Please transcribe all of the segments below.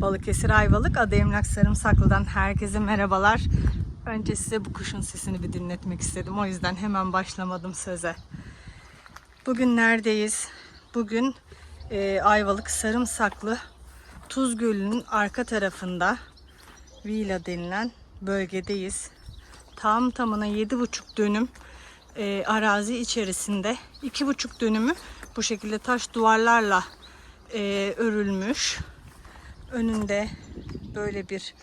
Balıkesir Ayvalık Adı Emlak Sarımsaklı'dan herkese merhabalar. Önce size bu kuşun sesini bir dinletmek istedim. O yüzden hemen başlamadım söze. Bugün neredeyiz? Bugün e, Ayvalık Sarımsaklı Tuz Gölü'nün arka tarafında Villa denilen bölgedeyiz. Tam tamına 7,5 dönüm e, arazi içerisinde 2,5 dönümü bu şekilde taş duvarlarla e, örülmüş. Önünde böyle bir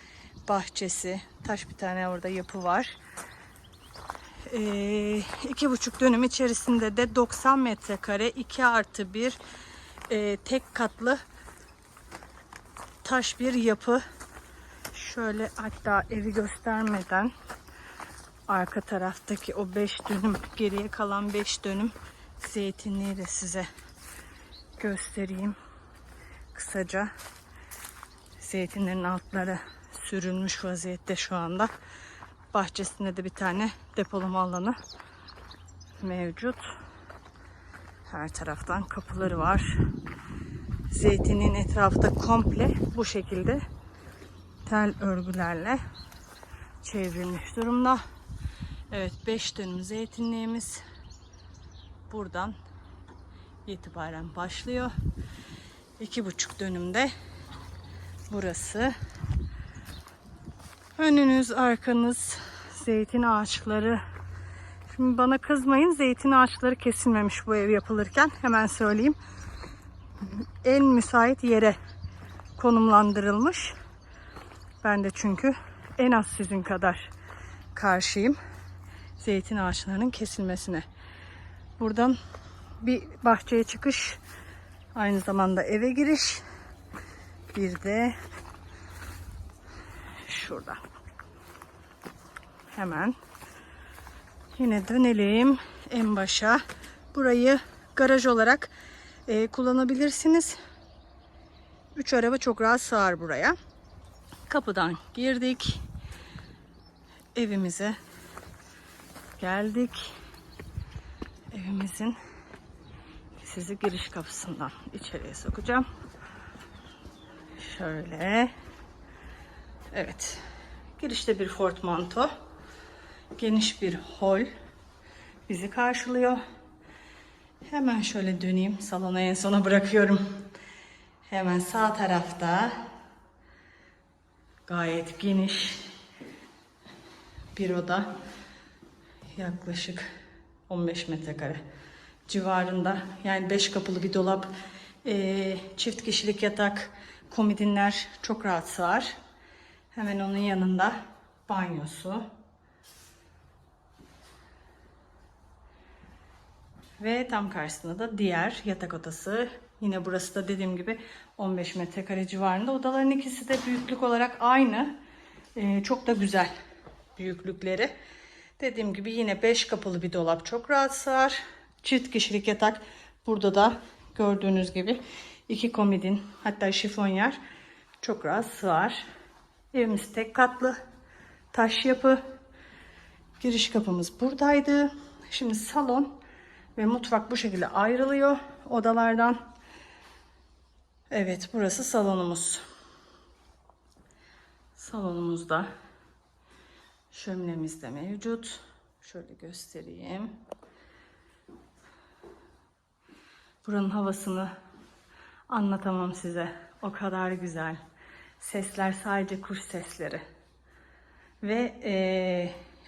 bahçesi, taş bir tane orada yapı var. Ee, iki buçuk dönüm içerisinde de 90 metrekare 2 artı bir e, tek katlı taş bir yapı. Şöyle hatta evi göstermeden arka taraftaki o 5 dönüm geriye kalan 5 dönüm zeytinliği de size göstereyim kısaca. Zeytinlerin altları sürülmüş vaziyette şu anda. Bahçesinde de bir tane depolama alanı mevcut. Her taraftan kapıları var. Zeytinin etrafı komple bu şekilde tel örgülerle çevrilmiş durumda. Evet 5 dönüm zeytinliğimiz buradan itibaren başlıyor. İki buçuk dönümde burası. Önünüz, arkanız, zeytin ağaçları. Şimdi bana kızmayın, zeytin ağaçları kesilmemiş bu ev yapılırken. Hemen söyleyeyim. En müsait yere konumlandırılmış. Ben de çünkü en az sizin kadar karşıyım. Zeytin ağaçlarının kesilmesine. Buradan bir bahçeye çıkış, aynı zamanda eve giriş. Bir de şurada. Hemen yine dönelim en başa. Burayı garaj olarak e, kullanabilirsiniz. Üç araba çok rahat sığar buraya. Kapıdan girdik. Evimize geldik. Evimizin sizi giriş kapısından içeriye sokacağım. Şöyle. Evet. Girişte bir portmanto. Geniş bir hol bizi karşılıyor. Hemen şöyle döneyim. Salona en sona bırakıyorum. Hemen sağ tarafta gayet geniş bir oda. Yaklaşık 15 metrekare civarında. Yani 5 kapılı bir dolap, çift kişilik yatak, komodinler çok rahat sığar. Hemen onun yanında banyosu. Ve tam karşısında da diğer yatak odası. Yine burası da dediğim gibi 15 metrekare civarında. Odaların ikisi de büyüklük olarak aynı. Ee, çok da güzel büyüklükleri. Dediğim gibi yine 5 kapılı bir dolap çok rahat sığar. Çift kişilik yatak. Burada da gördüğünüz gibi iki komodin hatta şifonyer çok rahat sığar. Evimiz tek katlı. Taş yapı. Giriş kapımız buradaydı. Şimdi salon ve mutfak bu şekilde ayrılıyor odalardan. Evet burası salonumuz. Salonumuzda şöminemiz de mevcut. Şöyle göstereyim. Buranın havasını anlatamam size. O kadar güzel. Sesler sadece kuş sesleri. Ve e,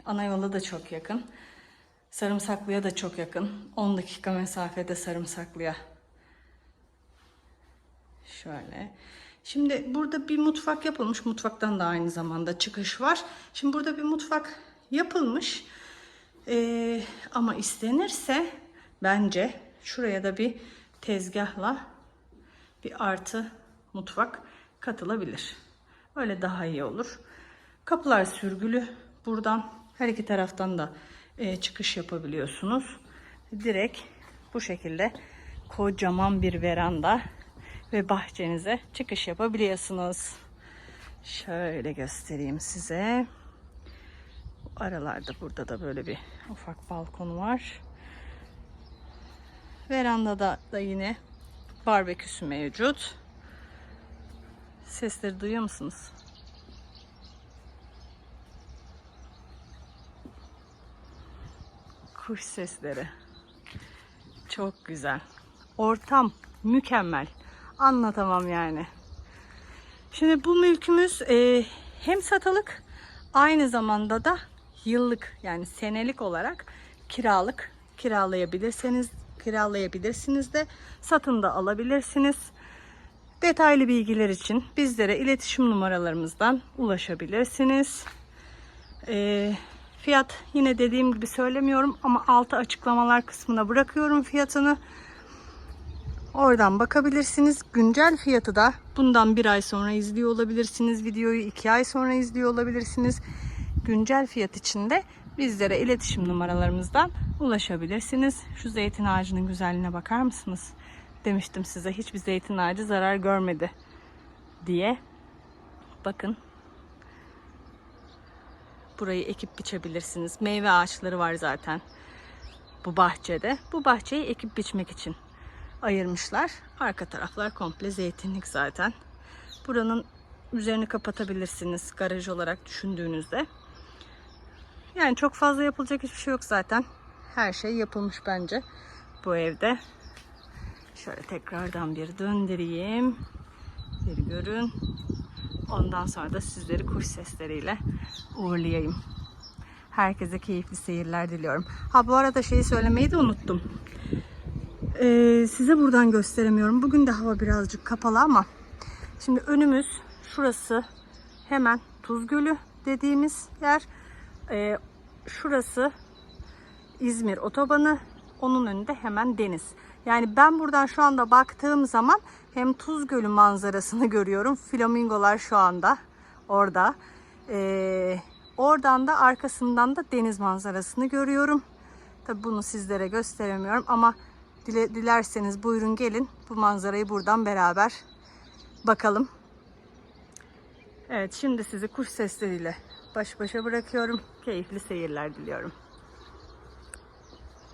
ana yola da çok yakın. Sarımsaklı'ya da çok yakın. 10 dakika mesafede Sarımsaklı'ya. Şöyle. Şimdi burada bir mutfak yapılmış. Mutfaktan da aynı zamanda çıkış var. Şimdi burada bir mutfak yapılmış. Ee, ama istenirse bence şuraya da bir tezgahla bir artı mutfak katılabilir. Öyle daha iyi olur. Kapılar sürgülü. Buradan her iki taraftan da e, çıkış yapabiliyorsunuz. Direkt bu şekilde kocaman bir veranda ve bahçenize çıkış yapabiliyorsunuz. Şöyle göstereyim size. Aralarda burada da böyle bir ufak balkonu var. Verandada da yine barbeküsü mevcut. Sesleri duyuyor musunuz? Kuş sesleri. Çok güzel. Ortam mükemmel. Anlatamam yani. Şimdi bu mülkümüz e, hem satılık aynı zamanda da yıllık yani senelik olarak kiralık kiralayabilirseniz kiralayabilirsiniz de satın da alabilirsiniz. Detaylı bilgiler için bizlere iletişim numaralarımızdan ulaşabilirsiniz. E, fiyat yine dediğim gibi söylemiyorum ama altı açıklamalar kısmına bırakıyorum fiyatını. Oradan bakabilirsiniz. Güncel fiyatı da bundan bir ay sonra izliyor olabilirsiniz. Videoyu iki ay sonra izliyor olabilirsiniz. Güncel fiyat için de bizlere iletişim numaralarımızdan ulaşabilirsiniz. Şu zeytin ağacının güzelliğine bakar mısınız? Demiştim size hiçbir zeytin ağacı zarar görmedi diye. Bakın. Burayı ekip biçebilirsiniz. Meyve ağaçları var zaten bu bahçede. Bu bahçeyi ekip biçmek için ayırmışlar. Arka taraflar komple zeytinlik zaten. Buranın üzerini kapatabilirsiniz garaj olarak düşündüğünüzde. Yani çok fazla yapılacak hiçbir şey yok zaten. Her şey yapılmış bence bu evde. Şöyle tekrardan bir döndüreyim. Bir görün. Ondan sonra da sizleri kuş sesleriyle uğurlayayım. Herkese keyifli seyirler diliyorum. Ha bu arada şeyi söylemeyi de unuttum. Ee, size buradan gösteremiyorum. Bugün de hava birazcık kapalı ama şimdi önümüz şurası hemen Tuz Gölü dediğimiz yer. Ee, şurası İzmir otobanı. Onun önünde hemen deniz. Yani ben buradan şu anda baktığım zaman hem Tuz Gölü manzarasını görüyorum. Flamingolar şu anda orada. Ee, oradan da arkasından da deniz manzarasını görüyorum. Tabi bunu sizlere gösteremiyorum ama Dile, dilerseniz buyurun gelin bu manzarayı buradan beraber bakalım. Evet şimdi sizi kuş sesleriyle baş başa bırakıyorum. Keyifli seyirler diliyorum.